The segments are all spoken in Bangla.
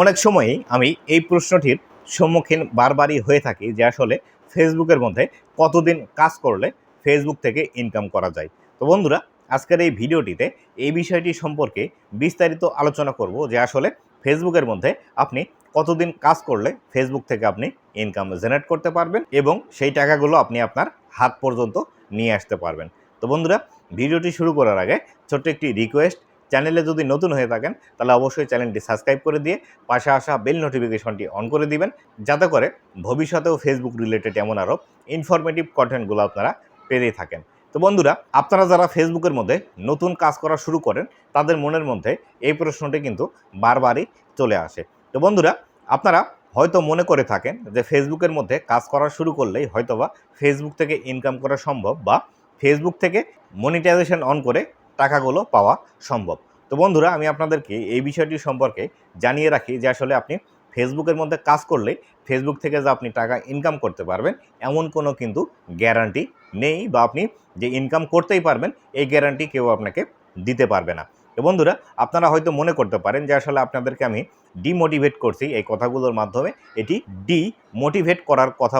অনেক সময়ই আমি এই প্রশ্নটির সম্মুখীন বারবারই হয়ে থাকি, যে আসলে ফেসবুকের মধ্যে কতদিন কাজ করলে ফেসবুক থেকে ইনকাম করা যায়। তো বন্ধুরা, আজকের এই ভিডিওটিতে এই বিষয়টি সম্পর্কে বিস্তারিত আলোচনা করব, যে আসলে ফেসবুকের মধ্যে আপনি কতদিন কাজ করলে ফেসবুক থেকে আপনি ইনকাম জেনারেট করতে পারবেন এবং সেই টাকাগুলো আপনি আপনার হাত পর্যন্ত নিয়ে আসতে পারবেন। তো বন্ধুরা, ভিডিওটি শুরু করার আগে ছোট্ট একটি রিকোয়েস্ট চ্যানেলে যদি নতুন হয়ে থাকেন, তাহলে অবশ্যই চ্যানেলটি সাবস্ক্রাইব করে দিয়ে পাশে আসা বেল নোটিফিকেশনটি অন করে দিবেন, যাতে করে ভবিষ্যতেও ফেসবুক রিলেটেড এমন আরও ইনফরমেটিভ কন্টেন্টগুলো আপনারা পেতেই থাকেন। তো বন্ধুরা, আপনারা যারা ফেসবুকের মধ্যে নতুন কাজ করা শুরু করেন, তাদের মনের মধ্যে এই প্রশ্নটি কিন্তু বারবারই চলে আসে। তো বন্ধুরা, আপনারা হয়তো মনে করে থাকেন যে ফেসবুকের মধ্যে কাজ করা শুরু করলেই হয়তোবা ফেসবুক থেকে ইনকাম করা সম্ভব বা ফেসবুক থেকে মনিটাইজেশন অন করে টাকাগুলো পাওয়া সম্ভব। তো বন্ধুরা, আমি আপনাদেরকে এই বিষয়টি সম্পর্কে জানিয়ে রাখি যে আসলে আপনি ফেসবুকের মধ্যে কাজ করলে ফেসবুক থেকে যে আপনি টাকা ইনকাম করতে পারবেন, এমন কোনো কিন্তু গ্যারান্টি নেই বা আপনি যে ইনকাম করতেই পারবেন, এই গ্যারান্টি কেউ আপনাকে দিতে পারবে না। তো বন্ধুরা, আপনারা হয়তো মনে করতে পারেন যে আসলে আপনাদেরকে আমি ডিমোটিভেট করছি এই কথাগুলোর মাধ্যমে। এটি ডিমোটিভেট করার কথা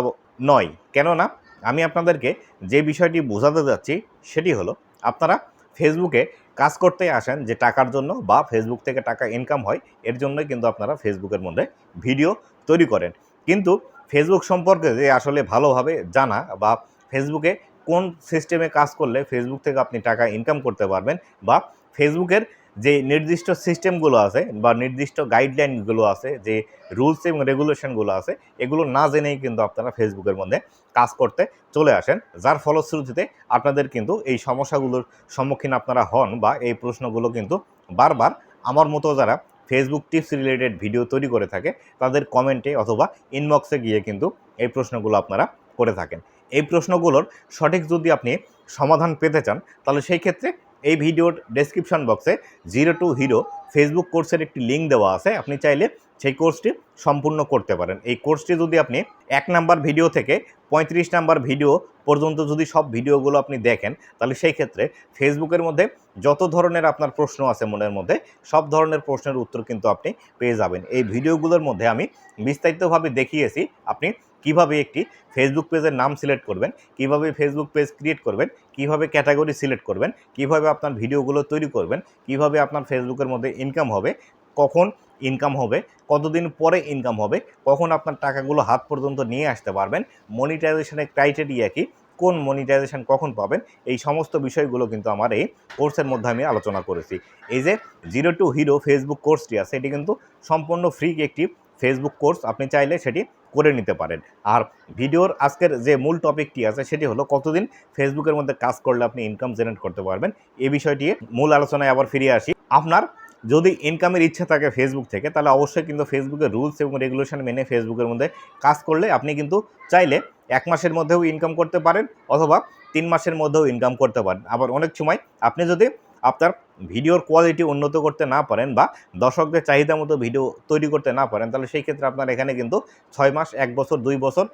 নয়। কেননা, আমি আপনাদেরকে যে বিষয়টি বোঝাতে যাচ্ছি সেটি হলো, আপনারা ফেসবুকে কাজ করতে আসেন যে টাকার জন্য বা ফেসবুক থেকে টাকা ইনকাম হয়, এর জন্যই কিন্তু আপনারা ফেসবুকের মধ্যে ভিডিও তৈরি করেন। কিন্তু ফেসবুক সম্পর্কে যে আসলে ভালোভাবে জানা বা ফেসবুকে কোন সিস্টেমে কাজ করলে ফেসবুক থেকে আপনি টাকা ইনকাম করতে পারবেন বা ফেসবুকের যে নির্দিষ্ট সিস্টেমগুলো আছে বা নির্দিষ্ট গাইডলাইনগুলো আছে, যে রুলস এবং রেগুলেশনগুলো আছে, এগুলো না জেনেই কিন্তু আপনারা ফেসবুকের মধ্যে কাজ করতে চলে আসেন। যার ফলশ্রুতিতে আপনাদের কিন্তু এই সমস্যাগুলোর সম্মুখীন আপনারা হন বা এই প্রশ্নগুলো কিন্তু বারবার আমার মতো যারা ফেসবুক টিপস রিলেটেড ভিডিও তৈরি করে থাকে, তাদের কমেন্টে অথবা ইনবক্সে গিয়ে কিন্তু এই প্রশ্নগুলো আপনারা করে থাকেন। এই প্রশ্নগুলোর সঠিক যদি আপনি সমাধান পেতে চান, তাহলে সেই ক্ষেত্রে এই ভিডিওর ডেসক্রিপশন বক্সে জিরো টু হিরো ফেসবুক কোর্সের একটি লিঙ্ক দেওয়া আছে। আপনি চাইলে সেই কোর্সটি সম্পূর্ণ করতে পারেন। এই কোর্সটি যদি আপনি এক নাম্বার ভিডিও থেকে পঁয়ত্রিশ নাম্বার ভিডিও পর্যন্ত যদি সব ভিডিওগুলো আপনি দেখেন, তাহলে সেই ক্ষেত্রে ফেসবুকের মধ্যে যত ধরনের আপনার প্রশ্ন আছে মনের মধ্যে, সব ধরনের প্রশ্নের উত্তর কিন্তু আপনি পেয়ে যাবেন। এই ভিডিওগুলোর মধ্যে আমি বিস্তারিতভাবে দেখিয়েছি। আপনি কীভাবে একটি ফেসবুক পেজের নাম সিলেক্ট করবেন, কীভাবে ফেসবুক পেজ ক্রিয়েট করবেন, কীভাবে ক্যাটাগরি সিলেক্ট করবেন, কীভাবে আপনার ভিডিওগুলো তৈরি করবেন, কীভাবে আপনার ফেসবুকের মধ্যে ইনকাম হবে, কখন ইনকাম হবে, কতদিন পরে ইনকাম হবে, কখন আপনার টাকাগুলো হাত পর্যন্ত নিয়ে আসতে পারবেন মনিটাইজেশনের ক্রাইটেরিয়া কি, কোন মনিটাইজেশন কখন পাবেন, এই সমস্ত বিষয়গুলো কিন্তু আমার এই কোর্সের মধ্যে আমি আলোচনা করেছি। এই যে জিরো টু হিরো ফেসবুক কোর্সটি আছে, এটি কিন্তু সম্পূর্ণ ফ্রি একটি ফেসবুক কোর্স আপনি চাইলে সেটি করে নিতে পারেন। আর ভিডিওর আজকের যে মূল টপিকটি আছে সেটি হলো কতদিন ফেসবুকের মধ্যে কাজ করলে আপনি ইনকাম জেনারেট করতে পারবেন। এই বিষয়টি মূল আলোচনায় আবার ফিরে আসি। আপনার যদি ইনকামের ইচ্ছা থাকে ফেসবুক থেকে, তাহলে অবশ্যই কিন্তু ফেসবুকের রুলস এবং রেগুলেশন মেনে ফেসবুকের মধ্যে কাজ করলে আপনি কিন্তু চাইলে এক মাসের মধ্যেও ইনকাম করতে পারেন অথবা তিন মাসের মধ্যেও ইনকাম করতে পারেন। আবার অনেক সময় আপনি যদি আপনার ভিডিওর কোয়ালিটি উন্নত করতে না পারেন বা দর্শকদের চাহিদা মতো ভিডিও তৈরি করতে না পারেন, তাহলে সেই ক্ষেত্রে আপনার এখানে কিন্তু ছয় মাস, এক বছর, দুই বছর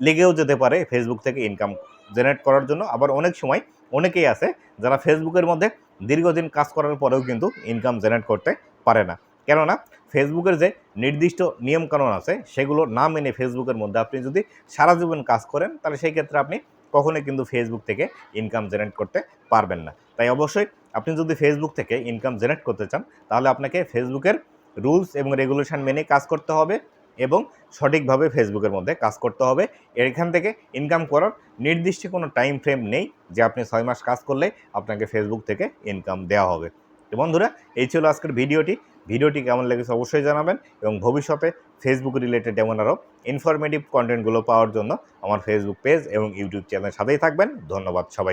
লেগেও যেতে পারে ফেসবুক থেকে ইনকাম জেনারেট করার জন্য। আবার অনেক সময় অনেকেই আছে যারা ফেসবুকের মধ্যে দীর্ঘদিন কাজ করার পরেও কিন্তু ইনকাম জেনারেট করতে পারে না। কেননা ফেসবুকের যে নির্দিষ্ট নিয়মকানুন আছে, সেগুলো না মেনে ফেসবুকের মধ্যে আপনি যদি সারা জীবন কাজ করেন, তাহলে সেই ক্ষেত্রে আপনি কখনোই কিন্তু ফেসবুক থেকে ইনকাম জেনারেট করতে পারবেন না। তাই অবশ্যই আপনি যদি ফেসবুক থেকে ইনকাম জেনারেট করতে চান, তাহলে আপনাকে ফেসবুকের রুলস এবং রেগুলেশন মেনে কাজ করতে হবে এবং সঠিকভাবে ফেসবুকের মধ্যে কাজ করতে হবে। এখান থেকে ইনকাম করার নির্দিষ্ট কোনো টাইম ফ্রেম নেই যে আপনি ছয় মাস কাজ করলে আপনাকে ফেসবুক থেকে ইনকাম দেওয়া হবে। তো বন্ধুরা, এই ছিল আজকের ভিডিওটি। ভিডিওটি কেমন লেগেছে অবশ্যই জানাবেন এবং ভবিষ্যতে ফেসবুক রিলেটেড এমন আরও ইনফরমেটিভ কন্টেন্টগুলো পাওয়ার জন্য আমার ফেসবুক পেজ এবং ইউটিউব চ্যানেলের সাথেই থাকবেন। ধন্যবাদ সবাই